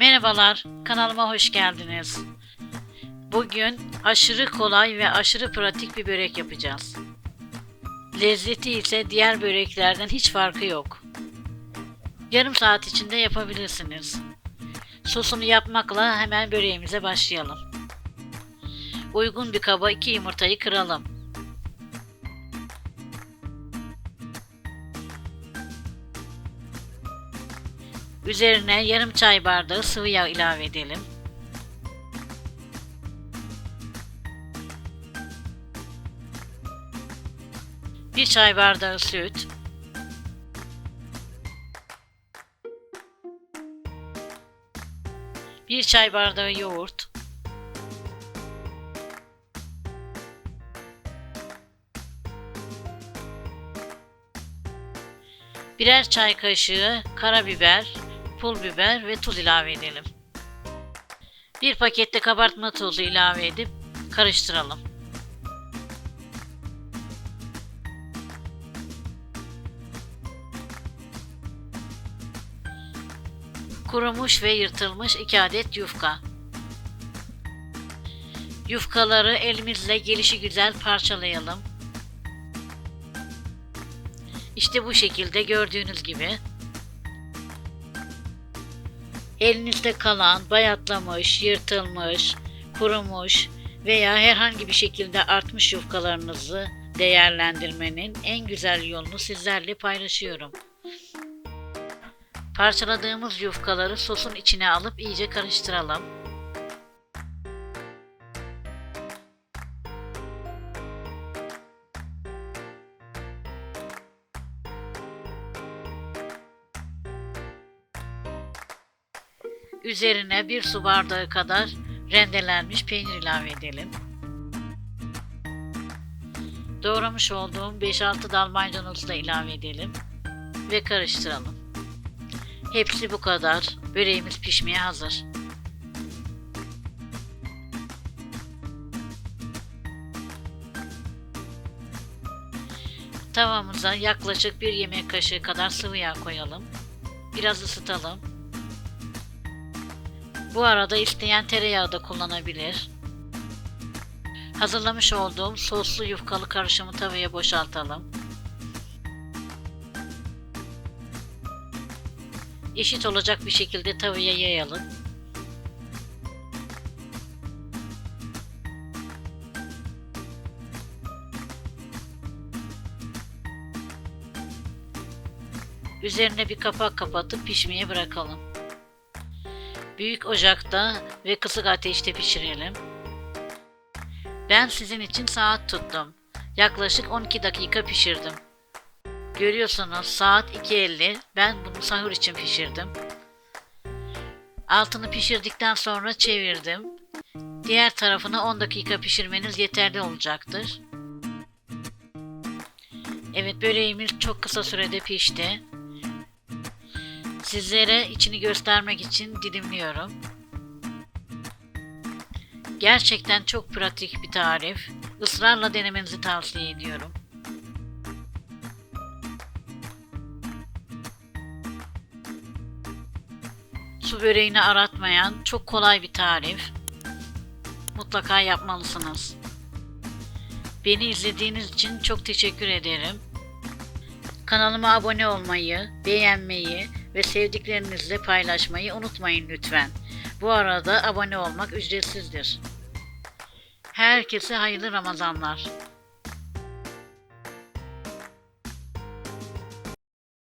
Merhabalar, kanalıma hoş geldiniz. Bugün aşırı kolay ve aşırı pratik bir börek yapacağız. Lezzeti ise diğer böreklerden hiç farkı yok. Yarım saat içinde yapabilirsiniz. Sosunu yapmakla hemen böreğimize başlayalım. Uygun bir kaba iki yumurtayı kıralım. Üzerine yarım çay bardağı sıvı yağ ilave edelim. Bir çay bardağı süt. Bir çay bardağı yoğurt. Birer çay kaşığı karabiber, pul biber ve tuz ilave edelim. Bir pakette kabartma tozu ilave edip karıştıralım. Kurumuş ve yırtılmış 2 adet yufka. Yufkaları elimizle gelişi güzel parçalayalım. İşte bu şekilde gördüğünüz gibi. Elinizde kalan bayatlamış, yırtılmış, kurumuş veya herhangi bir şekilde artmış yufkalarınızı değerlendirmenin en güzel yolunu sizlerle paylaşıyorum. Parçaladığımız yufkaları sosun içine alıp iyice karıştıralım. Üzerine bir su bardağı kadar rendelenmiş peynir ilave edelim. Doğramış olduğum 5-6 dal maydanozu da ilave edelim ve karıştıralım. Hepsi bu kadar. Böreğimiz pişmeye hazır. Tavamıza yaklaşık bir yemek kaşığı kadar sıvı yağ koyalım. Biraz ısıtalım. Bu arada isteyen tereyağı da kullanabilir. Hazırlamış olduğum soslu yufkalı karışımı tavaya boşaltalım. Eşit olacak bir şekilde tavaya yayalım. Üzerine bir kapak kapatıp pişmeye bırakalım. Büyük ocakta ve kısık ateşte pişirelim. Ben sizin için saat tuttum. Yaklaşık 12 dakika pişirdim. Görüyorsunuz saat 2.50. Ben bunu sahur için pişirdim. Altını pişirdikten sonra çevirdim. Diğer tarafını 10 dakika pişirmeniz yeterli olacaktır. Evet böreğimiz çok kısa sürede pişti. Sizlere içini göstermek için dilimliyorum. Gerçekten çok pratik bir tarif. Israrla denemenizi tavsiye ediyorum. Su böreğini aratmayan çok kolay bir tarif. Mutlaka yapmalısınız. Beni izlediğiniz için çok teşekkür ederim. Kanalıma abone olmayı, beğenmeyi ve sevdiklerinizle paylaşmayı unutmayın lütfen. Bu arada abone olmak ücretsizdir. Herkese hayırlı Ramazanlar.